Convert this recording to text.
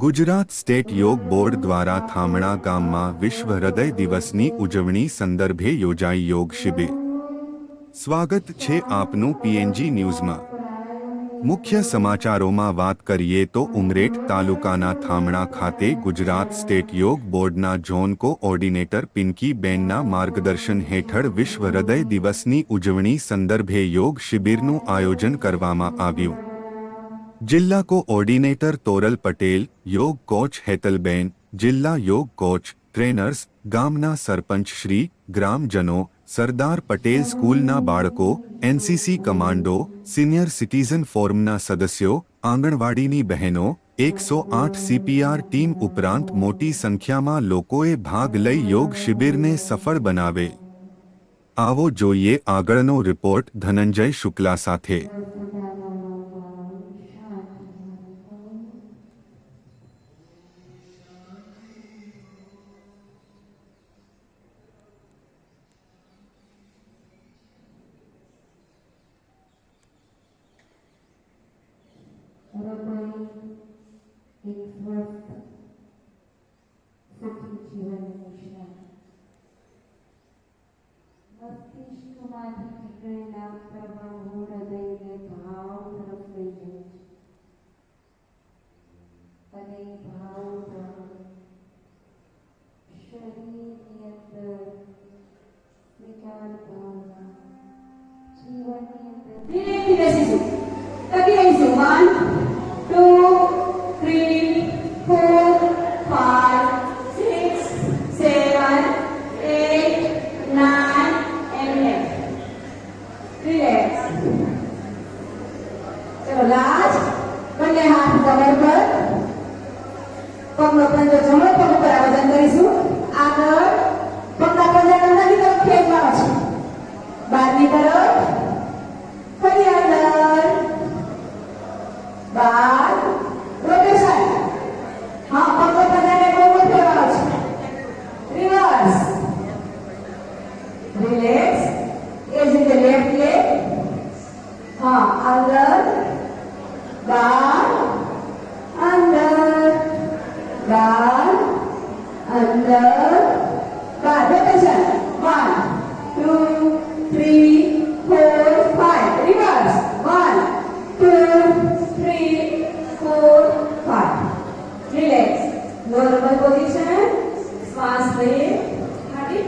Gujarat state યોગ board દ્વારા થામણા ગામમાં વિશ્વ હૃદય દિવસની ઉજવણી સંદર્ભે યોજાઈ યોગ શિબિર. સ્વાગત છે આપનું પીએનજી ન્યૂઝમાં. મુખ્ય સમાચારોમાં વાત કરીએ તો ઉમરેઠ તાલુકાના થામણા ખાતે ગુજરાત સ્ટેટ યોગ બોર્ડના ઝોન કોઓર્ડિનેટર પિંકી બેનના માર્ગદર્શન હેઠળ વિશ્વ હૃદય દિવસની ઉજવણી સંદર્ભે યોગ શિબિરનું આયોજન કરવામાં આવ્યું. જિલ્લા કોઓર્ડિનેટર તોરલ પટેલ, યોગ કોચ હેતલબેન, જિલ્લા યોગ કોચ, ટ્રેનર્સ, ગામના સરપંચ શ્રી, ગ્રામજનો, સરદાર પટેલ સ્કૂલના બાળકો, એનસીસી કમાન્ડો, સિનિયર સિટીઝન ફોરમના સદસ્યો, આંગણવાડીની બહેનો, એકસો આઠ સીપીઆર ટીમ ઉપરાંત મોટી સંખ્યામાં લોકોએ ભાગ લઈ યોગ શિબિરને સફળ બનાવે. આવો જોઈએ આગળનો રિપોર્ટ ધનંજય શુક્લા સાથે. હૃદય એક સ્વસ્થ સુખી જીવનનું નિશાન મસ્તિષ્કમાંથી નીકળેલા પ્રવાહો હૃદયને ભાવ તરફ લઈ જાય છે અને એ ભાવ દ્વારા શરીરની અંદર વિકાર ભાવના જીવનની અંદર ધીરે ધીરે શીખો તકી રહીશું વન ટુ ચલો લાસ્ટ બંને હાથ કમર પર પગનો પંજો જમણો પગ ઉપર આ વજન કરીશું આગળ પગના પંજાના અંદરની તરફ ખેંચવાનો છે બહારની તરફ ફરી અંદર બાર રોટેશન હા પગ પગને બહુ ફેરવાનો છે રિવર્સ રિલેક્સ એ જ રીતે લેફ્ટ લેગ હા અંદર બાર અંદર બાર અંદર બાર બે પૈસા one two three four five reverse one two three four five relax normal position શ્વાસ લઈએ હાથી